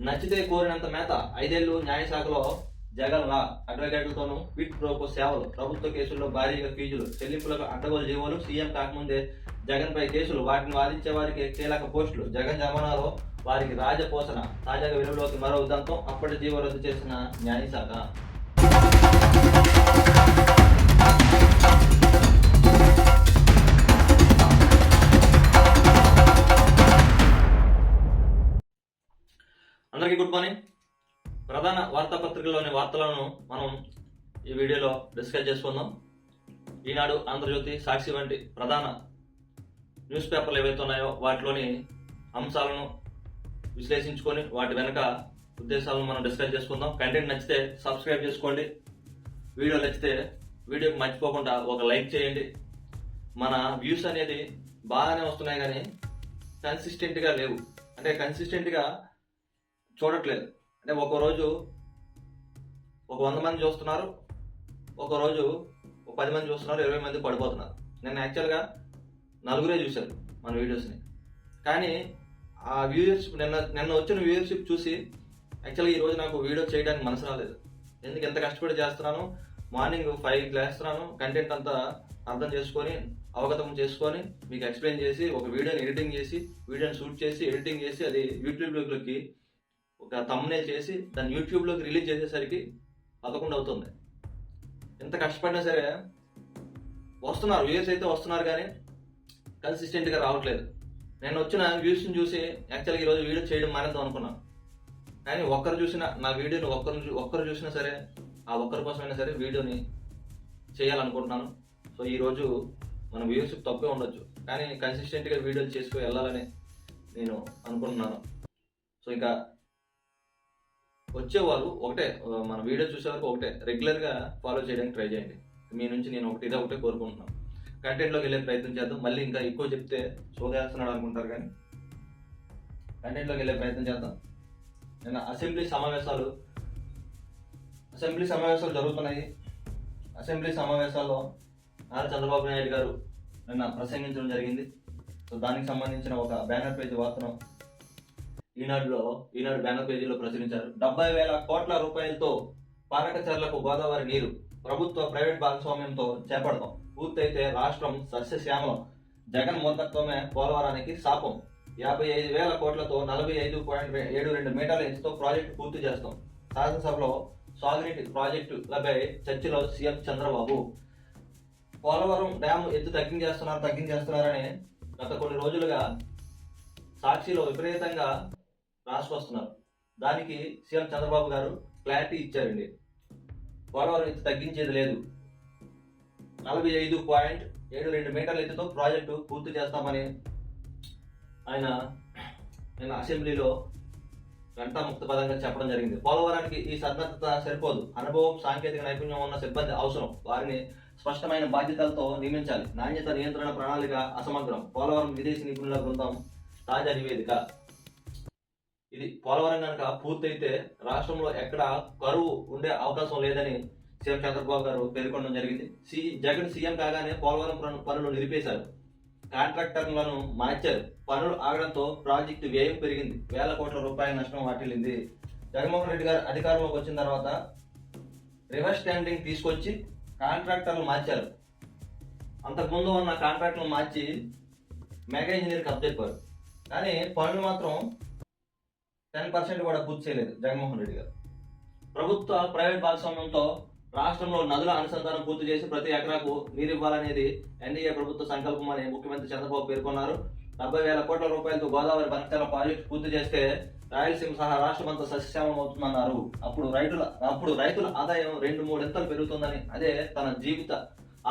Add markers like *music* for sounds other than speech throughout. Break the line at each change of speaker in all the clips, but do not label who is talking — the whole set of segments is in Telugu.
నచ్చితే కోరినంత మేత ఐదేళ్ళు న్యాయశాఖలో జగన్ రా అడ్వకేట్లతోనూ క్విట్ ప్రోకో సేవలు ప్రభుత్వ కేసుల్లో భారీగా ఫీజులు చెల్లింపులకు అడ్డగోలు జీవోలు సీఎం కాకముందే జగన్ పై కేసులు వాటిని వాదించే వారికి కీలక పోస్టులు. జగన్ జమానాలో వారికి రాజపోషణ తాజాగా వెలుగులోకి మరో ఉదంతం అప్పటి జీవో రద్దు చేసిన న్యాయశాఖ. అందరికీ గుడ్ మార్నింగ్. ప్రధాన వార్తాపత్రికలోని వార్తలను మనం ఈ వీడియోలో డిస్కస్ చేసుకుందాం. ఈనాడు ఆంధ్రజ్యోతి సాక్షి వంటి ప్రధాన న్యూస్ పేపర్లు ఏవైతే ఉన్నాయో వాటిలోని అంశాలను విశ్లేషించుకొని వాటి వెనుక ఉద్దేశాలను మనం డిస్కస్ చేసుకుందాం. కంటెంట్ నచ్చితే సబ్స్క్రైబ్ చేసుకోండి. వీడియో నచ్చితే వీడియోకి మర్చిపోకుండా ఒక లైక్ చేయండి. మన వ్యూస్ అనేది బాగానే వస్తున్నాయి కానీ కన్సిస్టెంట్గా లేవు. అంటే కన్సిస్టెంట్గా చూడట్లేదు. అంటే ఒక రోజు ఒక వంద మంది చూస్తున్నారు. ఒక రోజు ఒక పది మంది చూస్తున్నారు. ఇరవై మంది పడిపోతున్నారు. నేను యాక్చువల్గా నలుగురే చూశారు మన వీడియోస్ని. కానీ ఆ వ్యూయర్షిప్ నిన్న నిన్న వచ్చిన వ్యూయర్షిప్ చూసి యాక్చువల్గా ఈ రోజు నాకు వీడియో చేయడానికి మనసు రాలేదు. ఎందుకు ఎంత కష్టపడి చేస్తున్నాను? Morning five లేస్తున్నాను. కంటెంట్ అంతా అర్థం చేసుకొని అవగతం చేసుకొని మీకు ఎక్స్ప్లెయిన్ చేసి ఒక వీడియోని ఎడిటింగ్ చేసి వీడియోని షూట్ చేసి ఎడిటింగ్ చేసి అది యూట్యూబ్లోకి ఒక తమ్నే చేసి దాన్ని యూట్యూబ్లోకి రిలీజ్ చేసేసరికి పదకొండు అవుతుంది. ఎంత కష్టపడినా సరే వస్తున్నారు వ్యూస్ అయితే వస్తున్నారు కానీ కన్సిస్టెంట్గా రావట్లేదు. నేను వచ్చిన వ్యూస్ని చూసి యాక్చువల్గా ఈరోజు వీడియో చేయడం మానేద్దాం అనుకున్నాను కానీ ఒక్కరు చూసిన నా వీడియోని ఒక్కరు ఒక్కరు చూసినా సరే ఆ ఒక్కరి కోసమైనా సరే వీడియోని చేయాలనుకుంటున్నాను. సో ఈరోజు మన వ్యూస్ తప్పే ఉండొచ్చు. కానీ కన్సిస్టెంట్గా వీడియోలు చేసుకు వెళ్ళాలని నేను అనుకుంటున్నాను. సో ఇంకా వచ్చేవారు ఒకటే మన వీడియో చూసే వరకు ఒకటే. రెగ్యులర్గా ఫాలో చేయడానికి ట్రై చేయండి. మీ నుంచి నేను ఒకటి ఇదే ఒకటే కోరుకుంటున్నాను కంటెంట్లోకి వెళ్ళే ప్రయత్నం చేద్దాం. మళ్ళీ ఇంకా ఎక్కువ చెప్తే సోదేస్తున్నాడు అనుకుంటారు కానీ. కంటెంట్లోకి వెళ్ళే ప్రయత్నం చేద్దాం. నేను అసెంబ్లీ సమావేశాలు అసెంబ్లీ సమావేశాలు జరుగుతున్నాయి. అసెంబ్లీ సమావేశాల్లో నారా చంద్రబాబు నాయుడు గారు నిన్న ప్రసంగించడం జరిగింది. సో దానికి సంబంధించిన ఒక బ్యానర్ పేజీ వార్తను ఈనాడులో ఈనాడు బ్యానర్ పేజీలో ప్రచురించారు. డెబ్బై వేల కోట్ల రూపాయలతో పానకచర్లకు గోదావరి నీరు ప్రభుత్వ ప్రైవేట్ భాగస్వామ్యంతో చేపడతాం. పూర్తయితే రాష్ట్రం సస్యశ్యామలం. జగన్ మూర్ఖత్వమే పోలవరానికి శాపం. యాభై ఐదు వేల కోట్లతో నలభై ఐదు పాయింట్ ఏడు రెండు మీటర్ల ఎత్తుతో ప్రాజెక్టు పూర్తి చేస్తాం. శాసనసభలో సాగునీటి ప్రాజెక్టులపై చర్చలో సీఎం చంద్రబాబు. పోలవరం డ్యామ్ ఎత్తు తగ్గించేస్తున్నారు తగ్గించేస్తున్నారని గత కొన్ని రోజులుగా సాక్షిలో విపరీతంగా రాసుకొస్తున్నారు దానికి సీఎం చంద్రబాబు గారు క్లారిటీ ఇచ్చారండి. పోలవరం ఎత్తు తగ్గించేది లేదు. నలభై ఐదు పాయింట్ ఏడు రెండు మీటర్ల ఎత్తుతో ప్రాజెక్టు పూర్తి చేస్తామని ఆయన నిన్న అసెంబ్లీలో గంటా ముక్తపదంగా చెప్పడం జరిగింది. పోలవరానికి ఈ సన్నద్ధత సరిపోదు. అనుభవం సాంకేతిక నైపుణ్యం ఉన్న సిబ్బంది అవసరం. వారిని స్పష్టమైన బాధ్యతలతో నియమించాలి. నాణ్యత నియంత్రణ ప్రణాళిక అసమగ్రం. పోలవరం విదేశీ నిపుణుల బృందం తాజా నివేదిక. ఇది పోలవరం కనుక పూర్తయితే రాష్ట్రంలో ఎక్కడ కరువు ఉండే అవకాశం లేదని సీఎం చంద్రబాబు గారు పేర్కొనడం జరిగింది. సి జగన్ సీఎం కాగానే పోలవరం పనులు నిలిపేశారు. కాంట్రాక్టర్లను మార్చారు. పనులు ఆగడంతో ప్రాజెక్టు వ్యయం పెరిగింది. వేల కోట్ల రూపాయల నష్టం వాటిల్లింది. జగన్మోహన్ రెడ్డి గారు అధికారంలోకి వచ్చిన తర్వాత రివర్స్ స్టాండింగ్ తీసుకొచ్చి కాంట్రాక్టర్లు మార్చారు. అంతకుముందు ఉన్న కాంట్రాక్టులు మార్చి మెగా ఇంజనీర్కి అప్పచెప్పారు కానీ పనులు మాత్రం టెన్ పర్సెంట్ కూడా పూర్తి చేయలేదు జగన్మోహన్ రెడ్డి గారు. ప్రభుత్వ ప్రైవేట్ భాగస్వామ్యంతో రాష్ట్రంలో నదుల అనుసంధానం పూర్తి చేసి ప్రతి ఎకరాకు నీరు ఇవ్వాలనేది ఎన్డీఏ ప్రభుత్వ సంకల్పం అని ముఖ్యమంత్రి చంద్రబాబు పేర్కొన్నారు. డెబ్బై వేల కోట్ల రూపాయలతో గోదావరి బనకచర్ల ప్రాజెక్టు పూర్తి చేస్తే రాయలసీమ సహా రాష్ట్రమంతా సస్యశ్యామం అవుతుందన్నారు అప్పుడు రైతుల అప్పుడు రైతుల ఆదాయం రెండు మూడింతలు పెరుగుతుందని అదే తన జీవిత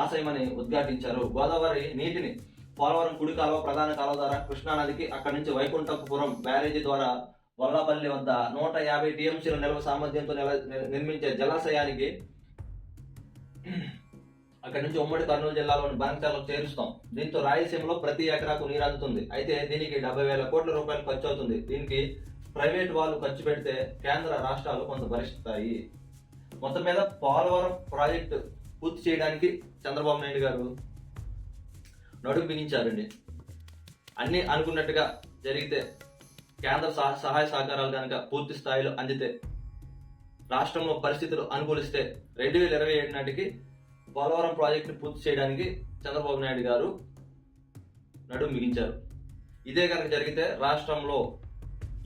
ఆశయమని ఉద్ఘాటించారు. గోదావరి నీటిని పోలవరం కుడి కాలువ ప్రధాన కాలువ ద్వారా కృష్ణానదికి అక్కడి నుంచి వైకుంఠపురం బ్యారేజీ ద్వారా గొల్లపల్లి వద్ద నూట యాభై టీఎంసీల నిల్వ సామర్థ్యంతో నిల- నిర్మించే జలాశయానికి అక్కడి నుంచి ఉమ్మడి కర్నూలు జిల్లాలోని బనకచర్లకు చేరుస్తాం. దీంతో రాయలసీమలో ప్రతి ఎకరాకు నీరు అందుతుంది. అయితే దీనికి డెబ్బై వేల కోట్ల రూపాయలు ఖర్చు అవుతుంది. దీనికి ప్రైవేట్ వాళ్ళు ఖర్చు పెడితే కేంద్ర రాష్ట్రాలు కొంత భరిస్తాయి. మొత్తం మీద పోలవరం ప్రాజెక్టు పూర్తి చేయడానికి చంద్రబాబు నాయుడు గారు నడుము బిగించారండి. అన్నీ అనుకున్నట్టుగా జరిగితే కేంద్ర సహ- సహాయ సహకారాలు కనుక పూర్తి స్థాయిలో అందితే రాష్ట్రంలో పరిస్థితులు అనుకూలిస్తే రెండు వేల ఇరవై ఏడు నాటికి పోలవరం ప్రాజెక్టును పూర్తి చేయడానికి చంద్రబాబు నాయుడు గారు నడుం మిగించారు ఇదే కనుక జరిగితే రాష్ట్రంలో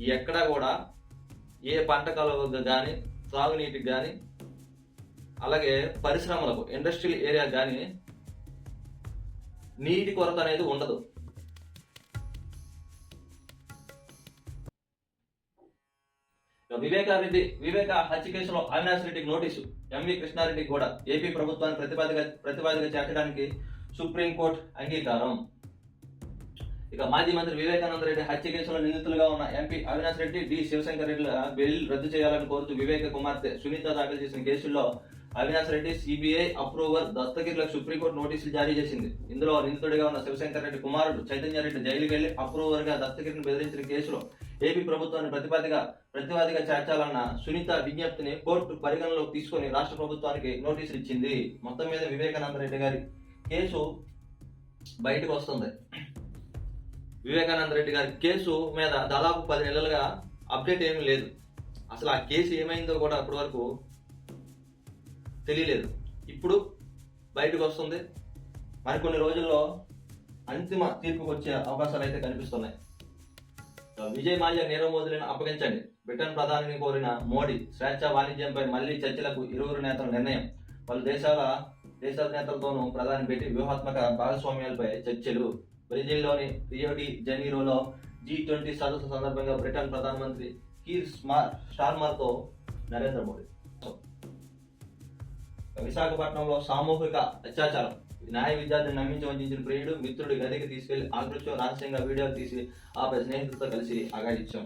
ఎక్కడా కూడా ఏ పంట కాలువకు కానీ త్రాగునీటికి కానీ అలాగే పరిశ్రమలకు ఇండస్ట్రియల్ ఏరియా కానీ నీటి కొరత అనేది ఉండదు. వివేకారెడ్డి వివేక హత్య కేసులో అవినాష్ రెడ్డికి నోటీసు. ఎంవి కృష్ణారెడ్డి కూడా ఏపీ ప్రభుత్వాన్ని ప్రతిపాదిక ప్రతిపాదిక చేర్చడానికి సుప్రీంకోర్టు అంగీకారం. ఇక మాజీ మంత్రి వివేకానంద రెడ్డి హత్య కేసులో నిందితులుగా ఉన్న MP Avinash Reddy D Shivashankar Reddy bail రద్దు చేయాలని కోరుతూ వివేక కుమార్తె సునీత దాఖలు చేసిన కేసుల్లో అవినాష్ రెడ్డి సిబిఐ అప్రూవర్ దస్తగిరిలకు సుప్రీంకోర్టు నోటీసులు జారీ చేసింది. ఇందులో నిందితుడిగా ఉన్న శివశంకర్ రెడ్డి కుమారుడు చైతన్య రెడ్డి జైలుకి వెళ్ళి అప్రూవర్గా దస్తగిరిని బెదిరించిన కేసులో ఏపీ ప్రభుత్వాన్ని ప్రతిపాదిగా ప్రతివాదిగా చేర్చాలన్న సునీత విజ్ఞప్తిని కోర్టు పరిగణలోకి తీసుకొని రాష్ట్ర ప్రభుత్వానికి నోటీసులు ఇచ్చింది. మొత్తం మీద వివేకానంద రెడ్డి గారి కేసు బయటకు వస్తుంది. వివేకానంద రెడ్డి గారి కేసు మీద దాదాపు పది నెలలుగా అప్డేట్ ఏమీ లేదు. అసలు ఆ కేసు ఏమైందో కూడా అప్పటి వరకు తెలియలేదు. ఇప్పుడు బయటకు వస్తుంది. మరికొన్ని రోజుల్లో అంతిమ తీర్పుకు వచ్చే అవకాశాలు అయితే కనిపిస్తున్నాయి. విజయ్ మాల్యా నీరవ్ మోదీలను అప్పగించండి. బ్రిటన్ ప్రధానిని కోరిన మోడీ స్వేచ్ఛ వాణిజ్యంపై మళ్ళీ చర్చలకు ఇరువురు నేతల నిర్ణయం. పలు దేశాల దేశాల నేతలతోనూ ప్రధాని భేటీ వ్యూహాత్మక భాగస్వామ్యాలపై చర్చలు. బ్రెజిల్లోని రియోడి జనీరోలో జీ ట్వంటీ సదస్సు సందర్భంగా బ్రిటన్ ప్రధానమంత్రి కీర్ స్మార్ స్టార్మర్తో నరేంద్ర మోడీ. విశాఖపట్నంలో సామూహిక అత్యాచారం. న్యాయ విద్యార్థిని నమ్మించి వంచిన ప్రియుడు మిత్రుడు గదికి తీసుకెళ్ళి ఆకృత్యం రహస్యంగా వీడియోలు తీసి ఆపై స్నేహితులతో కలిసి అగాడిచ్చాం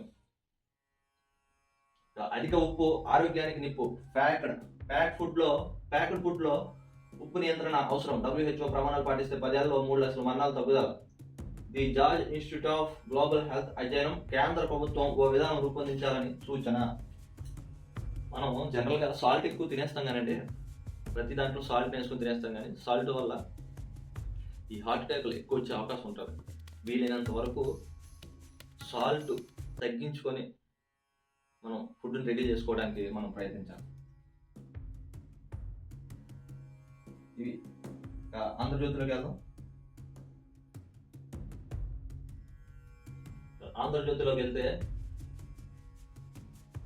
అధిక ఉప్పు ఆరోగ్యానికి నిప్పు ప్యాక్డ్ ప్యాక్ ఫుడ్లో ప్యాక్డ్ ఫుడ్లో ఉప్పు నియంత్రణ అవసరం. డబ్ల్యూహెచ్ఓ ప్రమాణాలు పాటిస్తే పదేళ్ళలో మూడు లక్షల మరణాలు తగ్గుదల. The George Institute of Global Health అధ్యయనం కేంద్ర ప్రభుత్వం ఓ విధానం రూపొందించాలని సూచన. మనం జనరల్గా సాల్ట్ ఎక్కువ తినేస్తాం కానండి ప్రతి దాంట్లో సాల్ట్ వేసుకుని తినేస్తాం కానీ సాల్ట్ వల్ల ఈ హార్ట్ అటాక్లు ఎక్కువ వచ్చే అవకాశం ఉంటుంది. వీలైనంత వరకు సాల్ట్ తగ్గించుకొని మనం ఫుడ్ని రెడీ చేసుకోవడానికి మనం ప్రయత్నించాలి. ఇవి ఆంధ్రజ్యోతిలోకి వెళ్దాం. ఆంధ్రజ్యోతిలోకి వెళ్తే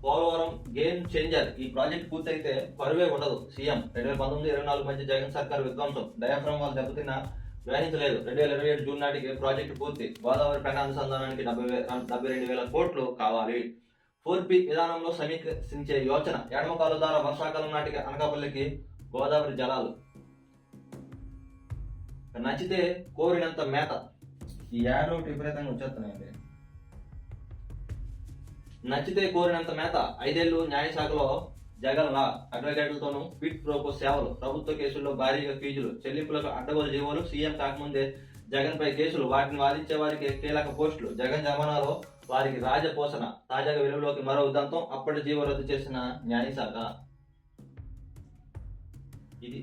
పోలవరం గేమ్ చేంజర్ ఈ ప్రాజెక్ట్ పూర్తయితే పరువే ఉండదు. సీఎం రెండు వేల పంతొమ్మిది ఇరవై నాలుగు మధ్య జగన్ సర్కార్ విధ్వంసం. డయాఫ్రమ్ వాళ్ళు దెబ్బతిన్న గ్రహించలేదు. రెండు వేల ఇరవై ఏడు జూన్ నాటికి ప్రాజెక్టు పూర్తి. గోదావరి పెన్న అనుసంధానానికి డెబ్బై డెబ్బై రెండు వేల కోట్లు కావాలి. ఫోర్ పి విధానంలో సమీకరించే యోచన. ఎడమ కాలు ద్వారా వర్షాకాలం నాటికి అనకాపల్లికి గోదావరి జలాలు. నచ్చితే కోరినంత మేత. ఈ యాడ్ ఒకటి విపరీతంగా వచ్చేస్తున్నాయండి. నచ్చితే కోరినంత మేత ఐదేళ్ళు న్యాయశాఖలో జగన్ అడ్వకేట్లతోనూ క్విట్ ప్రోకో సేవలు ప్రభుత్వ కేసుల్లో భారీగా ఫీజులు చెల్లింపులకు అడ్డగోలు జీవోలు సీఎం కాకముందే జగన్ పై కేసులు. వాటిని వాదించే వారికి కీలక పోస్టులు. జగన్ జమానాలో వారికి రాజపోషణ తాజాగా వెలుగులోకి మరో ఉదంతం అప్పటి జీవో రద్దు చేసిన న్యాయశాఖ. ఇది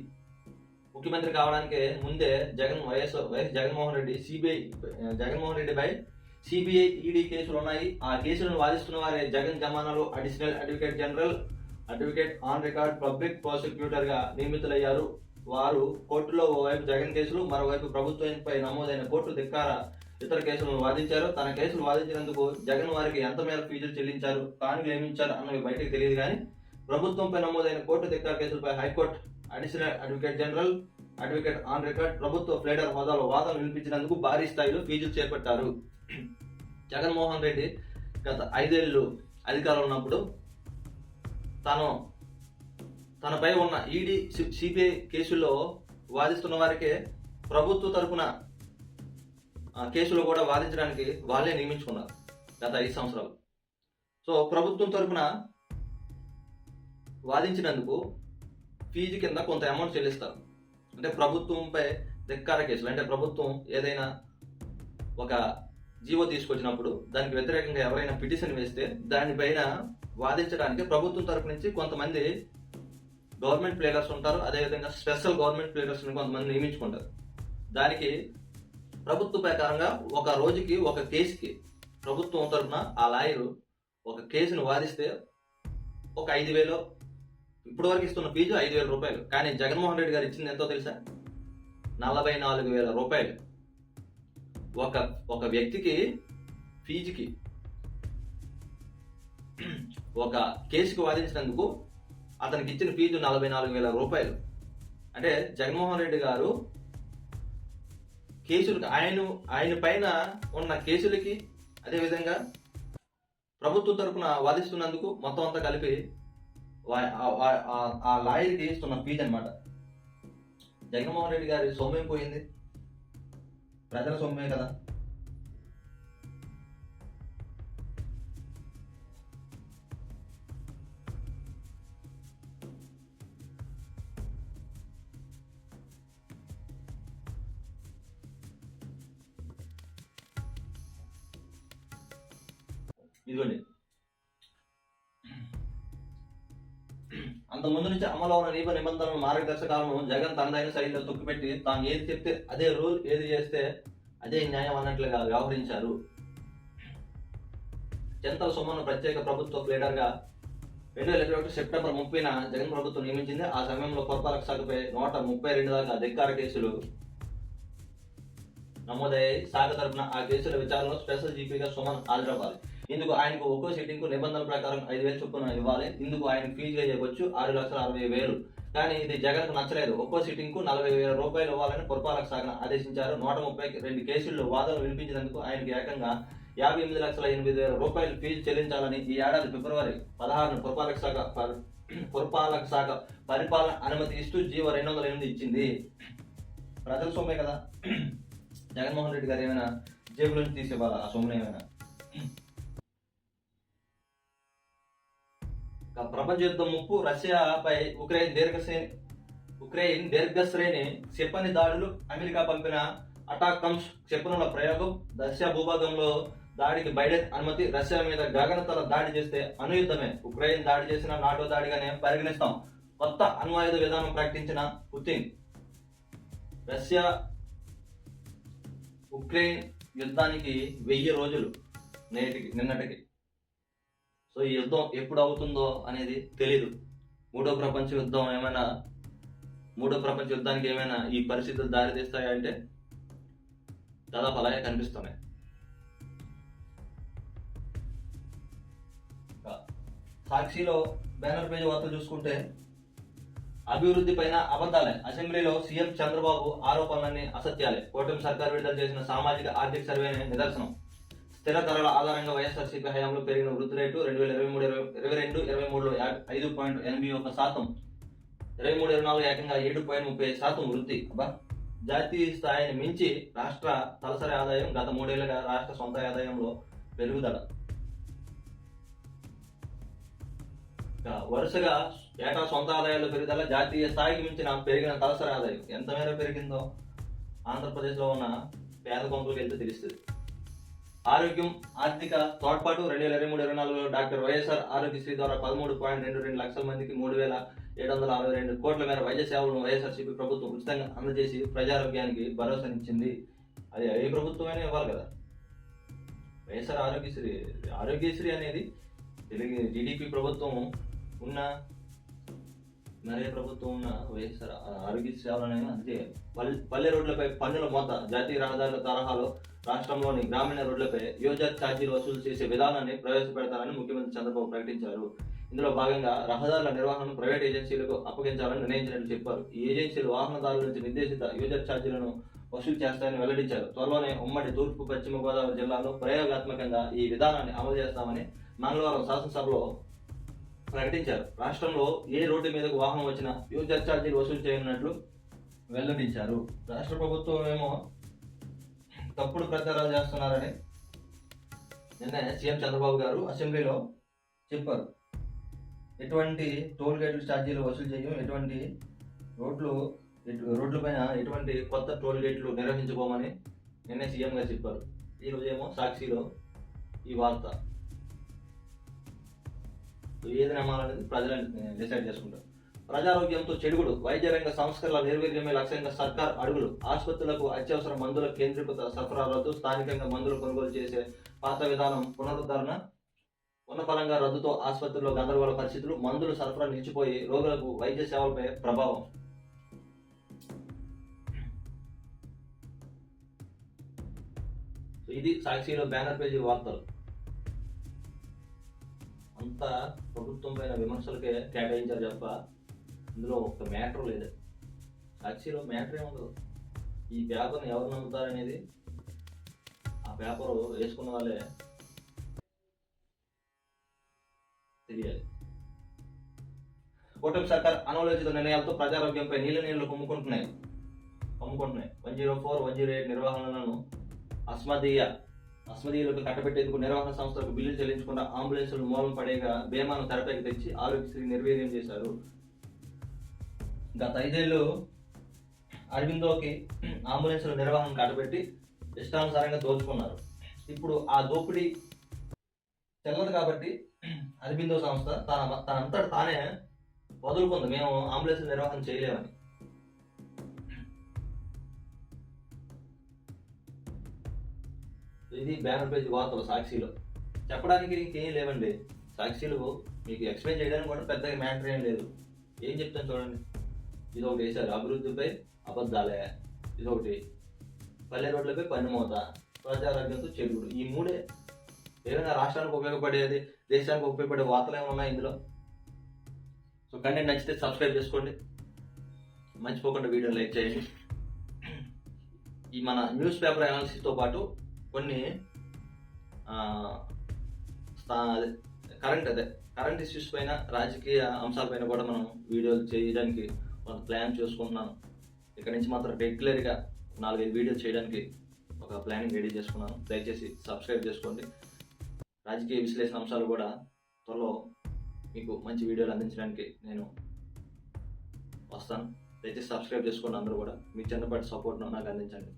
ముఖ్యమంత్రి కావడానికి ముందే Jagan YS YS Jaganmohan Reddy CBI Jaganmohan రెడ్డిపై సిబిఐ ఈడీ కేసులు ఉన్నాయి. ఆ కేసులను వాదిస్తున్న వారే Jagan జమానాలో additional advocate general advocate on record public ప్రాసిక్యూటర్గా నియమితులయ్యారు. వారు కోర్టులో ఓవైపు జగన్ కేసులు మరోవైపు ప్రభుత్వంపై నమోదైన కోర్టు ధిక్కార ఇతర కేసులను వాదించారు. తన కేసులు వాదించినందుకు జగన్ వారికి ఎంత మేర ఫీజులు చెల్లించారు తాను నియమించారు అన్నవి బయటకు తెలియదు కానీ ప్రభుత్వంపై నమోదైన కోర్టు ధిక్కార కేసులపై high court additional advocate general advocate on record ప్రభుత్వ ఫ్లేడర్ హోదాలో వాదన వినిపించినందుకు భారీ స్థాయిలో ఫీజులు చేపట్టారు. జగన్మోహన్ రెడ్డి గత ఐదేళ్ళు అధికారంలో ఉన్నప్పుడు తను తనపై ఉన్న ఈడీ సిబిఐ కేసుల్లో వాదిస్తున్న వారికే ప్రభుత్వ తరపున కేసులో కూడా వాదించడానికి వాళ్ళే నియమించుకున్నారు గత ఐదు సంవత్సరాలు. సో ప్రభుత్వం తరపున వాదించినందుకు ఫీజు కింద కొంత అమౌంట్ చెల్లిస్తారు. అంటే ప్రభుత్వంపై ధిక్కార కేసులు అంటే ప్రభుత్వం ఏదైనా ఒక జీవో తీసుకొచ్చినప్పుడు దానికి వ్యతిరేకంగా ఎవరైనా పిటిషన్ వేస్తే దానిపైన వాదించడానికి ప్రభుత్వం తరపు నుంచి కొంతమంది గవర్నమెంట్ ప్లేయర్స్ ఉంటారు. అదేవిధంగా స్పెషల్ గవర్నమెంట్ ప్లేయర్స్ని కొంతమంది నియమించుకుంటారు. దానికి ప్రభుత్వ ప్రకారంగా ఒక రోజుకి ఒక కేసుకి ప్రభుత్వం తరఫున ఆ లాయరు ఒక కేసును వాదిస్తే ఒక ఐదు వేలు ఇప్పటి వరకు ఇస్తున్న ఫీజు ఐదు వేల రూపాయలు. కానీ జగన్మోహన్ రెడ్డి గారు ఇచ్చింది ఎంతో తెలుసా? నలభై నాలుగు వేల రూపాయలు. ఒక ఒక వ్యక్తికి ఫీజుకి ఒక కేసుకు వాదించినందుకు అతనికి ఇచ్చిన ఫీజు నలభై నాలుగు వేల రూపాయలు. అంటే జగన్మోహన్ రెడ్డి గారు కేసులకు ఆయన ఆయన పైన ఉన్న కేసులకి అదేవిధంగా ప్రభుత్వం తరఫున వాదిస్తున్నందుకు మొత్తం అంతా కలిపి వా- ఆ- లాయర్కి ఇస్తున్న ఫీజు అనమాట జగన్మోహన్ రెడ్డి గారి సొమ్మేం పోయింది? ప్రజల సొమ్మే కదా. ఇదిగోండి. అంతకుముందు నుంచి అమలు ఉన్న నియమ నిబంధనల మార్గదర్శకాలను జగన్ తనదైన శైలిలో తొక్కిపెట్టి తాను ఏది చెప్తే అదే రూల్ ఏది చేస్తే అదే న్యాయం అన్నట్లుగా వ్యవహరించారు. జంతల సొమ్మను ప్రత్యేక ప్రభుత్వ లీడర్గా రెండు వేల ఇరవై ఒకటి సెప్టెంబర్ ముప్పైన జగన్ ప్రభుత్వం నియమించింది. ఆ సమయంలో పురపాలక శాఖపై నూట ముప్పై రెండు దాకా ధిక్కార కేసులు నమోదయ్యాయి. శాఖ తరపున ఆ కేసుల విచారణలో స్పెషల్ జీపీగా సుమన్ హాజరవ్వాలి. ఇందుకు ఆయనకు ఒక్కో సిట్టింగ్కు నిబంధనల ప్రకారం ఐదు వేలు చొప్పున ఇవ్వాలి. ఇందుకు ఆయన ఫీజుగా చేయవచ్చు ఆరు లక్షల అరవై వేలు. కానీ ఇది జగన్కు నచ్చలేదు. ఒక్కో సిట్టింగ్కు నలభై వేల రూపాయలు ఇవ్వాలని పురపాలక శాఖ ఆదేశించారు. నూట ముప్పై రెండు కేసుల్లో వాదనలు వినిపించినందుకు ఆయనకి ఏకంగా యాభై ఎనిమిది లక్షల ఎనిమిది వేల రూపాయలు ఫీజు చెల్లించాలని ఈ ఏడాది ఫిబ్రవరి పదహారున పురపాలక శాఖ పురపాలక శాఖ పరిపాలన అనుమతి ఇస్తూ జీవో రెండు వందల ఎనిమిది ఇచ్చింది. ప్రజల సొమ్మే కదా. *clears throat* జగన్మోహన్ రెడ్డి గారు ఏమైనా జేబుల నుంచి తీసేవాళ్ళ? ఆ సొమ్ము ఏమైనా? ప్రపంచ యుద్ధం ముప్పు రష్యాపై ఉక్రెయిన్ దీర్ఘశ్రేణి ఉక్రెయిన్ దీర్ఘశ్రేణి క్షిపణి దాడులు అమెరికా పంపిన అటాకమ్స్ క్షిపణుల ప్రయోగం రష్యా భూభాగంలో దాడికి బైడెన్ అనుమతి రష్యా మీద గగనతల దాడి చేస్తే అనుయుద్ధమే. ఉక్రెయిన్ దాడి చేసిన నాటో దాడిగానే పరిగణిస్తాం. కొత్త అణ్వాయుధ విధానం ప్రకటించిన పుతిన్. రష్యా ఉక్రెయిన్ యుద్ధానికి వెయ్యి రోజులు నేటికి నిన్నటికి. సో ఈ యుద్ధం ఎప్పుడు అవుతుందో అనేది తెలియదు మూడో ప్రపంచ యుద్ధం ఏమైనా మూడో ప్రపంచ యుద్ధానికి ఏమైనా ఈ పరిస్థితులు దారితీస్తాయంటే అంటే దాదాపు అలాగే కనిపిస్తున్నాయి. సాక్షిలో బ్యానర్ పేజ్ వార్తలు చూసుకుంటే అభివృద్ధి పైన అబద్ధాలే. అసెంబ్లీలో సీఎం చంద్రబాబు ఆరోపణలన్నీ అసత్యాలే. కూటమి సర్కార్ విడుదల చేసిన సామాజిక ఆర్థిక సర్వేనే నిదర్శనం. స్థిర ధరల ఆధారంగా వైఎస్ఆర్సీపీ హయాంలో పెరిగిన వృద్ధి రేటు రెండు వేల ఇరవై మూడు ఇరవై ఇరవై రెండు ఇరవై మూడులో ఐదు పాయింట్ ఎనభై ఒక శాతం. ఇరవై మూడు ఇరవై నాలుగు ఏకంగా ఏడు పాయింట్ ముప్పై ఐదు శాతం వృద్ధి. అబ్బా! జాతీయ స్థాయిని మించి రాష్ట్ర తలసరి ఆదాయం గత మూడేళ్ళుగా రాష్ట్ర సొంత ఆదాయంలో పెరుగుదల. వరుసగా ఏటా సొంత ఆదాయాల్లో పెరుగుదల జాతీయ స్థాయికి మించిన పెరిగిన తలసరి ఆదాయం. ఎంత మేర పెరిగిందో ఆంధ్రప్రదేశ్లో ఉన్న పేద కొంపలకు వెళ్తే తెలుస్తుంది. ఆరోగ్యం ఆర్థిక తోడ్పాటు రెండు వేల ఇరవై మూడు ఇరవై నాలుగులో డాక్టర్ వైఎస్ఆర్ ఆరోగ్యశ్రీ ద్వారా పదమూడు పాయింట్ రెండు రెండు లక్షల మందికి మూడు వేల ఏడు వందల అరవై రెండు కోట్ల మేర వైద్య సేవలను వైఎస్ఆర్సీపీ ప్రభుత్వం ఉచితంగా అందజేసి ప్రజారోగ్యానికి భరోసానిచ్చింది అది ఏ ప్రభుత్వమైనా ఇవ్వాలి కదా. వైఎస్ఆర్ ఆరోగ్యశ్రీ ఆరోగ్యశ్రీ అనేది తెలుగు టీడీపీ ప్రభుత్వం ఉన్న మరే ప్రభుత్వం ఉన్న వైఎస్ఆర్ ఆరోగ్య సేవలను అందజేయాలి పల్లె పల్లె రోడ్లపై పన్నుల మొత్త జాతీయ రహదారుల తరహాలో రాష్ట్రంలోని గ్రామీణ రోడ్లపై యోజర్ ఛార్జీలు వసూలు చేసే విధానాన్ని ప్రవేశపెడతారని ముఖ్యమంత్రి చంద్రబాబు ప్రకటించారు. ఇందులో భాగంగా రహదారుల నిర్వహణను ప్రైవేట్ ఏజెన్సీలకు అప్పగించాలని నిర్ణయించినట్లు చెప్పారు. ఈ ఏజెన్సీలు వాహనదారుల నుంచి నిర్దేశిత యూజర్ ఛార్జీలను వసూలు చేస్తాయని వెల్లడించారు. త్వరలోనే ఉమ్మడి తూర్పు పశ్చిమ గోదావరి జిల్లాలో ప్రయోగాత్మకంగా ఈ విధానాన్ని అమలు చేస్తామని మంగళవారం శాసనసభలో ప్రకటించారు. రాష్ట్రంలో ఏ రోడ్డు మీదకు వాహనం వచ్చినా యూజర్ ఛార్జీలు వసూలు చేయనున్నట్లు వెల్లడించారు. రాష్ట్ర ప్రభుత్వం ఏమో తప్పుడు ప్రచారాలు చేస్తున్నారని నిన్న సీఎం చంద్రబాబు గారు అసెంబ్లీలో చెప్పారు. ఎటువంటి టోల్ గేట్లు ఛార్జీలు వసూలు చేయం ఎటువంటి రోడ్లు రోడ్లపైన ఎటువంటి కొత్త టోల్ గేట్లు నిర్వహించుకోమని నిన్న సీఎం గారు చెప్పారు. ఈ ఏమో సాక్షిలో ఈ వార్త. ఏది నమ్మాలనేది ప్రజలు డిసైడ్ చేసుకుంటారు. ప్రజారోగ్యంతో చెడుగుడు వైద్య రంగ సంస్కరణల నిర్వీర్యమే లక్ష్యంగా సర్కార్ అడుగులు. ఆసుపత్రులకు అత్యవసర మందుల కేంద్రీకృత సరఫరాలతో స్థానికంగా మందులు కొనుగోలు చేసే పాత విధానం పునరుద్ధరణ ఉన్నపరంగా రద్దుతో ఆసుపత్రుల్లో గందరగోళ పరిస్థితులు మందులు సరఫరా నిలిచిపోయి రోగులకు వైద్య సేవలపై ప్రభావం. ఇది సాక్షిలో బ్యానర్ పేజీ వార్తలు. అంతా ప్రభుత్వం పైన విమర్శలకే కేటాయించారు తప్ప ఇందులో ఒక్క మ్యాటర్ లేదు. సాక్షిలో మ్యాటర్ ఏముండదు? ఈ పేపర్ని ఎవరు నమ్ముతారనేది? ఆ పేపర్ వేసుకున్న వాళ్ళే తెలియాలి. కూటమి సర్కార్ అనాలోచిత నిర్ణయాలతో ప్రజారోగ్యంపై నీళ్ళ నీళ్ళు కుమ్ముకుంటున్నాయి. కమ్ముకుంటున్నాయి. One zero four one zero eight నిర్వహణలను అస్మదీయ అస్మదీయులకు కట్టబెట్టేందుకు నిర్వహణ సంస్థలకు బిల్లులు చెల్లించకుండా అంబులెన్సులు మూలం పడేగా బీమాను తెరపైకి తెచ్చి ఆరోగ్యశ్రీ నిర్వీర్యం చేశారు. గత ఐదేళ్ళు అరవిందోకి అంబులెన్సుల నిర్వహణ కట్టబెట్టి ఇష్టానుసారంగా దోచుకున్నారు. ఇప్పుడు ఆ దోపిడీ తెల్లదు కాబట్టి అరబిందో సంస్థ తన తనంతట తానే వదులుకుంది. మేము అంబులెన్స్ నిర్వహణ చేయలేమని. ఇది బ్యానర్ పేజ్ వార్తలు సాక్షిలో. చెప్పడానికి ఇంకేం లేవండి. సాక్షిలు మీకు ఎక్స్ప్లెయిన్ చేయడానికి కూడా పెద్దగా మ్యాటర్ ఏం లేదు. ఏం చెప్తాను చూడండి. ఇది ఒకటి వేశారు. అభివృద్ధిపై అబద్ధాలే. ఇది ఒకటి పల్లె రోడ్లపై పన్నుమోత ప్రజారోగ్యంతో చెడుగుడు. ఈ మూడే ఏదైనా రాష్ట్రానికి ఉపయోగపడేది దేశానికి ఉపయోగపడే వార్తలు ఏమైనా ఇందులో? సో కంటెంట్ నచ్చితే సబ్స్క్రైబ్ చేసుకోండి. మర్చిపోకుండా వీడియో లైక్ చేయండి. ఈ మన న్యూస్ పేపర్ అనాలిసిస్తో పాటు కొన్ని స్థా- అదే, కరెంట్ అదే. కరెంట్ ఇష్యూస్ పైన రాజకీయ అంశాలపైన కూడా మనం వీడియోలు చేయడానికి కొంత ప్లాన్ చేసుకుంటున్నాను. ఇక్కడ నుంచి మాత్రం రెగ్యులర్గా నాలుగైదు వీడియోలు చేయడానికి ఒక ప్లానింగ్ రెడీ చేసుకున్నాను. దయచేసి సబ్స్క్రైబ్ చేసుకోండి. రాజకీయ విశ్లేషణ అంశాలు కూడా త్వరలో మీకు మంచి వీడియోలు అందించడానికి నేను వస్తాను. దయచేసి సబ్స్క్రైబ్ చేసుకోండి అందరూ కూడా మీ చిన్నపాటి సపోర్ట్ను నాకు అందించండి.